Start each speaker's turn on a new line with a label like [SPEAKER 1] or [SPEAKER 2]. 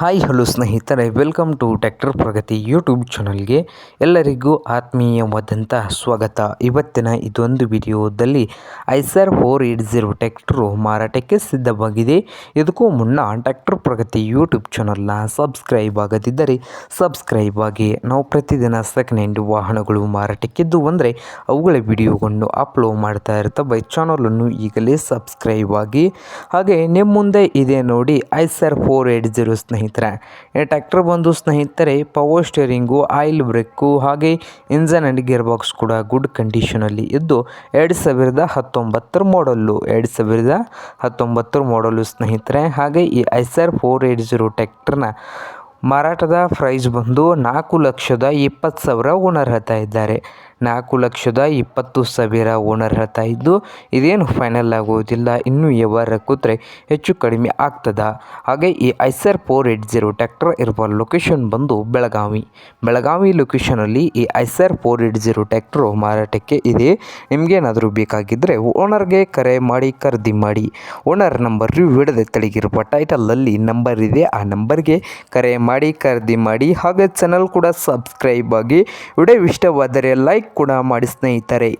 [SPEAKER 1] Hi hello ಸ್ನೇಹಿತರೆ, welcome to tractor Pragati YouTube ಚಾನಲ್ಗೆ ಎಲ್ಲರಿಗೂ ಆತ್ಮೀಯವಾದಂಥ ಸ್ವಾಗತ. ಇವತ್ತಿನ ಇದೊಂದು ವಿಡಿಯೋದಲ್ಲಿ Eicher four eight zero tractor ಮಾರಾಟಕ್ಕೆ ಸಿದ್ಧವಾಗಿದೆ. ಇದಕ್ಕೂ ಮುನ್ನ ಟ್ಯಾಕ್ಟರ್ ಪ್ರಗತಿ ಯೂಟ್ಯೂಬ್ ಚಾನಲ್ನ ಸಬ್ಸ್ಕ್ರೈಬ್ ಆಗದಿದ್ದರೆ ಸಬ್ಸ್ಕ್ರೈಬ್ ಆಗಿ. ನಾವು ಪ್ರತಿದಿನ ಸೆಕೆಂಡ್ ಹ್ಯಾಂಡ್ ವಾಹನಗಳು ಮಾರಾಟಕ್ಕಿದ್ದು ಅಂದರೆ ಅವುಗಳ ವಿಡಿಯೋಗಳನ್ನು ಅಪ್ಲೋಡ್ ಮಾಡ್ತಾ ಇರ್ತವೆ ಚಾನಲನ್ನು ಈಗಲೇ ಸಬ್ಸ್ಕ್ರೈಬ್ ಆಗಿ. ಹಾಗೆ ನಿಮ್ಮ ಮುಂದೆ ಇದೆ ನೋಡಿ ಐಸರ್ ಫೋರ್ ಏಟ್ ಜೀರೋ ಸ್ನೇಹಿತರೆ. ಈ ಟ್ರ್ಯಾಕ್ಟರ್ ಬಂದು ಸ್ನೇಹಿತರೆ ಪವರ್ ಸ್ಟೇರಿಂಗು ಆಯಿಲ್ ಬ್ರೇಕು ಹಾಗೆ ಇಂಜನ್ ಆ್ಯಂಡ್ ಗೇರ್ ಬಾಕ್ಸ್ ಕೂಡ ಗುಡ್ ಕಂಡೀಷನಲ್ಲಿ ಇದ್ದು ಎರಡು ಸಾವಿರದ ಹತ್ತೊಂಬತ್ತರ ಮಾಡಲ್ಲು ಎರಡು ಸಾವಿರದ ಹತ್ತೊಂಬತ್ತರ ಮಾಡಲು ಸ್ನೇಹಿತರೆ. ಹಾಗೆ ಈ ಐಸರ್ ಫೋರ್ ಏಟ್ ಜೀರೋ ಟ್ಯಾಕ್ಟ್ರನ್ನ ಮಾರಾಟದ ಪ್ರೈಸ್ ಬಂದು ನಾಲ್ಕು ಲಕ್ಷದ ಇಪ್ಪತ್ತು ಸಾವಿರ ಓನರ್ ಹತ್ತಾ ಇದ್ದಾರೆ. ನಾಲ್ಕು ಲಕ್ಷದ ಇಪ್ಪತ್ತು ಸಾವಿರ ಓನರ್ ಹೇಳ್ತಾ ಇದ್ದು ಇದೇನು ಫೈನಲ್ ಆಗುವುದಿಲ್ಲ ಇನ್ನೂ ವ್ಯವಹಾರ ಕೂತ್ರೆ ಹೆಚ್ಚು ಕಡಿಮೆ ಆಗ್ತದ. ಹಾಗೆ ಈ Eicher four eight zero tractor ಇರುವ ಲೊಕೇಶನ್ ಬಂದು ಬೆಳಗಾವಿ. ಬೆಳಗಾವಿ ಲೊಕೇಶನಲ್ಲಿ ಈ Eicher four eight zero tractor ಮಾರಾಟಕ್ಕೆ ಇದೆ. ನಿಮಗೇನಾದರೂ ಬೇಕಾಗಿದ್ದರೆ ಓನರ್ಗೆ ಕರೆ ಮಾಡಿ, ಖರೀದಿ ಮಾಡಿ. ಓನರ್ ನಂಬರ್ ವಿಡದೆ ತಳಗಿರುವ ಟೈಟಲಲ್ಲಿ ನಂಬರ್ ಇದೆ. ಆ ನಂಬರ್ಗೆ ಕರೆ ಮಾಡಿ, ಖರೀದಿ ಮಾಡಿ. ಹಾಗೆ ಚಾನಲ್ ಕೂಡ ಸಬ್ಸ್ಕ್ರೈಬ್ ಆಗಿ. ವಿಡಿಯೋ ಇಷ್ಟವಾದರೆ ಲೈಕ್ ಕೂಡ ಮಾಡಿ ಸ್ನೇಹಿತರೆ